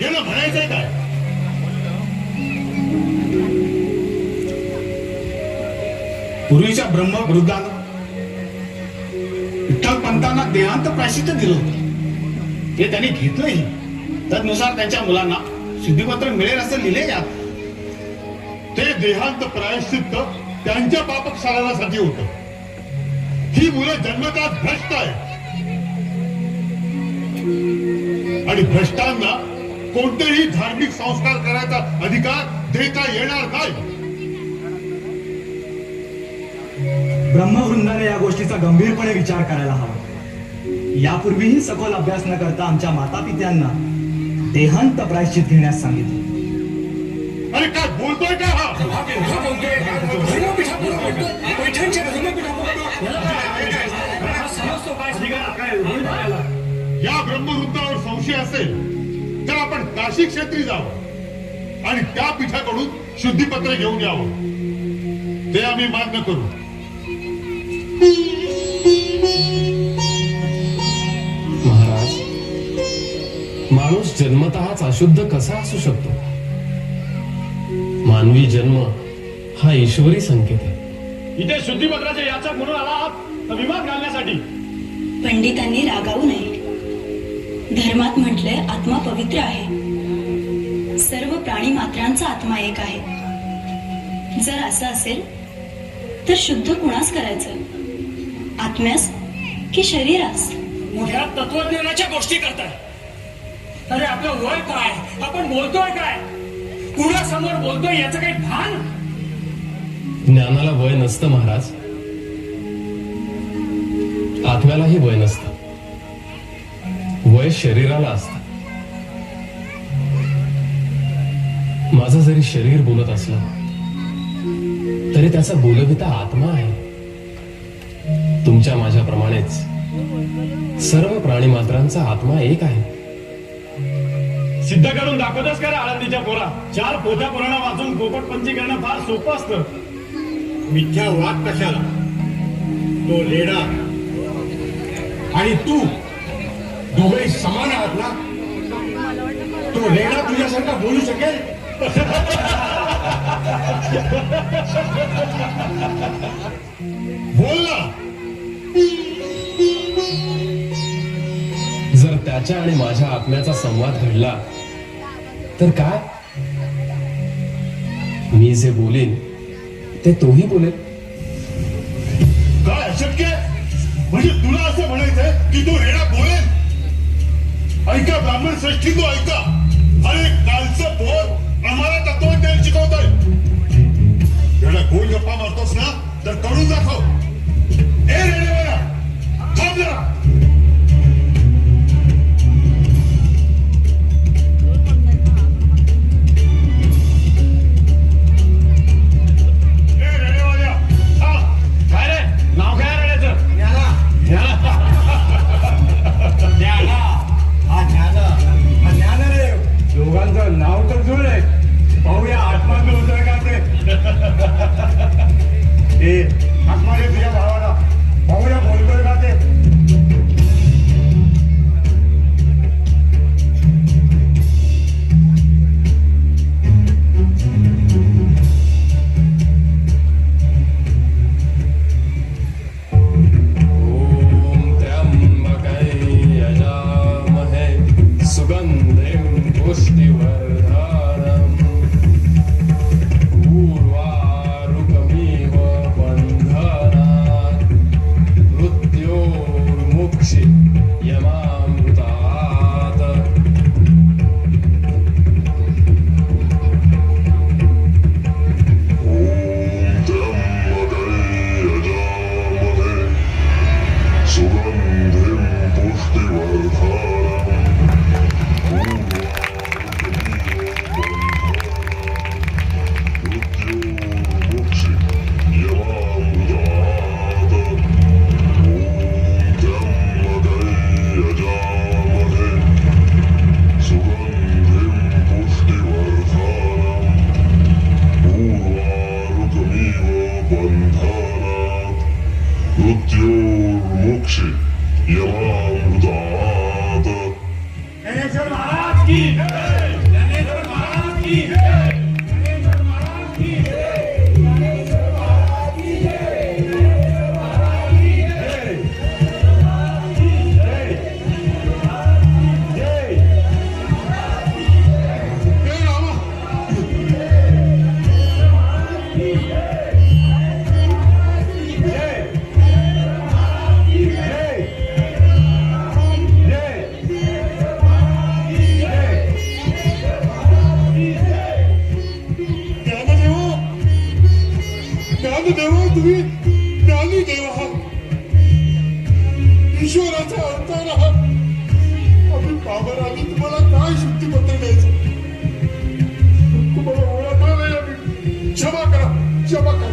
विषय काय? पूर्वीच्या ब्रह्मवृद्धानं विठ्ठल पंतांना देहांत प्राशित दिलं होतं. ते त्यांनी घेतलंही तदनुसार त्यांच्या मुलांना सिद्धीपत्र मिळेल असं लिहिले यात. ते देहांत प्रायश्चित्त त्यांच्या पापक्षालनासाठी होत. ही मुलं जन्मतात भ्रष्ट आहे आणि भ्रष्टांना कोणतेही धार्मिक संस्कार करायचा अधिकार देता येणार नाही. ब्रह्मवृंदाने या गोष्टीचा गंभीरपणे विचार करायला हवा. यापूर्वीही सखोल अभ्यास न करता आमच्या माता पित्यांना देहांत प्रायश्चित घेण्यास सांगितले. अरे काय बोलतोय का हा? या ब्रह्मवृत्तावर संशय असेल. आपण काशी क्षेत्री जावं. आणि त्या पीठाकडून शुद्धीपत्र घेऊन यावं. ते आम्ही मान्य करू. महाराज माणूस जन्मतःच अशुद्ध कसा असू शकतो? मानवी जन्म हा ईश्वरी संकेत आहे. इथे शुद्धीपत्राचे याचक म्हणून आला आहात. विवाद घालण्यासाठी. पंडितांनी रागावू नये. धर्मात म्हटलंय आत्मा पवित्र आहे. सर्व प्राणी मात्रांचा आत्मा एक आहे. जर असं असेल तर शुद्ध कुणास करायचं? आत्म्यास की शरीरास? मोठ्या तत्वज्ञानाच्या गोष्टी करताय. अरे आपलं वय काय? आपण बोलतोय काय? कुणासमोर बोलतोय याचं काही भान? ज्ञानाला वय नसतं महाराज. आत्म्यालाही वय नसतं. वय शरीराला असतं. माझं जरी शरीर बोलत असलं तरी त्याचा बोलविता आत्मा आहे. तुमच्या माझ्याप्रमाणेच सर्व प्राणी मात्रांचा आत्मा एक आहे. सिद्ध करून दाखवतच करा आळंदीच्या पोरा. चार पोथ्या पुराणा वाचून पोपट पंची करणं फार सोपं असतं. मिथ्या वाद कशाला? तो लेडा. आणि तू दोघे समान आहात ना? तो रेणा तुझ्यासारखा बोलू शकेल? बोल ना. जर त्याच्या आणि माझ्या आत्म्याचा संवाद घडला तर काय? मी जे बोलेन ते तोही बोलेल. काय अशक्य? म्हणजे तुला असं म्हणायचंय की तो रेडा बोलेल? ऐका ब्राह्मण श्रेष्ठी तू ऐका. अरे कालचं पोर आम्हाला तत्वज्ञान शिकवतोय. आहे गोल गप्पा मारतोस ना तर करून दाखव. ए रेडेवाला थांब जरा. ज्ञानदेव तुम्ही ज्ञानी देव आहात ईश्वराचा अवतार आहात आम्ही बाबर आम्ही तुम्हाला काय शुद्धीपत्र द्यायचं तुम्हाला नाही आम्ही क्षमा करा क्षमा करा